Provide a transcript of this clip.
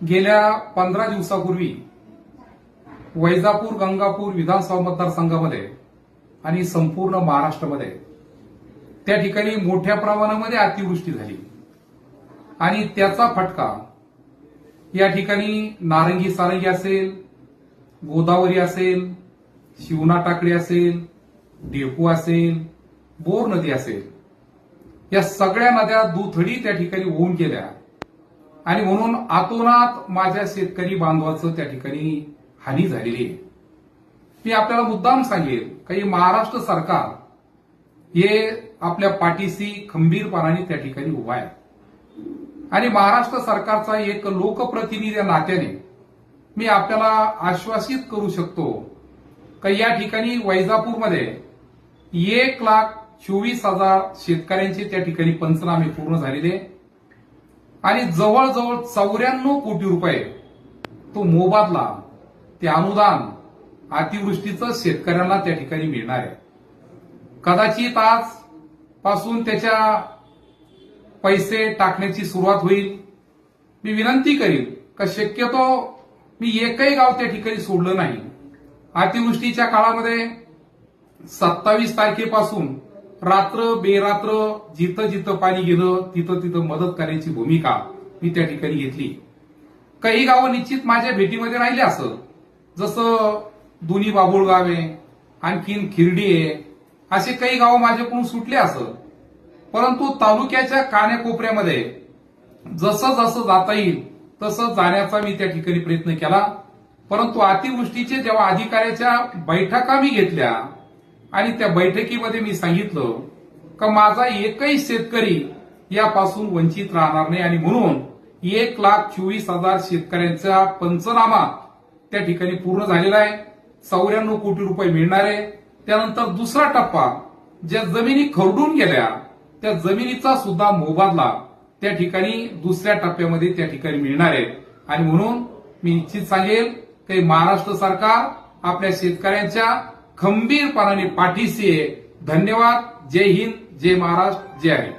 गेल्या पंधरा दिवसापूर्वी वैजापूर गंगापूर विधानसभा मतदारसंघामध्ये आणि संपूर्ण महाराष्ट्रामध्ये त्या ठिकाणी मोठ्या प्रमाणामध्ये अतिवृष्टी झाली. आणि त्याचा फटका या ठिकाणी नारंगी सारंगी असेल गोदावरी असेल शिवना टाकळी असेल डेपू असेल बोर नदी असेल या सगळ्या नद्या दुथडी त्या ठिकाणी होऊन गेल्या. आणि म्हणून आतोनात माझ्या शेतकरी बांधवाचं त्या ठिकाणी हानी झालेली आहे. मी आपल्याला मुद्दाम सांगेल काही महाराष्ट्र सरकार हे आपल्या पाठीशी खंबीरपणाने त्या ठिकाणी उभा आहे. आणि महाराष्ट्र सरकारचा एक लोकप्रतिनिधी या नात्याने मी आपल्याला आश्वासित करू शकतो का या ठिकाणी वैजापूरमध्ये एक लाख चोवीस हजार शेतकऱ्यांचे त्या ठिकाणी पंचनामे पूर्ण झालेले. आणि जवळजवळ चौऱ्याण्णव कोटी रुपये तो मोबादला ते अनुदान अतिवृष्टीचं शेतकऱ्यांना त्या ठिकाणी मिळणार आहे. कदाचित आज पासून त्याच्या पैसे टाकण्याची सुरुवात होईल. मी विनंती करीन का शक्यतो मी एकही गाव त्या ठिकाणी सोडलं नाही. अतिवृष्टीच्या काळामध्ये सत्तावीस तारखेपासून रात्र बेरात्र जिथं जिथं पाणी गेलं तिथं तिथं मदत करण्याची भूमिका मी त्या ठिकाणी घेतली. काही गावं निश्चित माझ्या भेटीमध्ये राहिले असं. जसं दोन्ही बाबुळगाव आहे आणखीन खिरडी आहे असे काही गावं माझ्याकडून सुटले असं. परंतु तालुक्याच्या कान्याकोपऱ्यामध्ये जसं जसं जाता येईल तसं जाण्याचा मी त्या ठिकाणी प्रयत्न केला. परंतु अतिवृष्टीचे जेव्हा अधिकाऱ्याच्या बैठका मी घेतल्या आणि त्या बैठकीमध्ये मी सांगितलं का माझा एकही शेतकरी यापासून वंचित राहणार नाही. आणि म्हणून एक लाख चोवीस हजार शेतकऱ्यांचा पंचनामा त्या ठिकाणी पूर्ण झालेला आहे. चौऱ्याण्णव कोटी रुपये मिळणार आहे. त्यानंतर दुसरा टप्पा ज्या जमिनी खरडून गेल्या त्या जमिनीचा सुद्धा मोबादला त्या ठिकाणी दुसऱ्या टप्प्यामध्ये त्या ठिकाणी मिळणार आहे. आणि म्हणून मी निश्चित सांगेल की महाराष्ट्र सरकार आपल्या शेतकऱ्यांच्या खंबीरपणाने पाठीशी आहे. धन्यवाद. जय हिंद. जय महाराष्ट्र. जय हरी.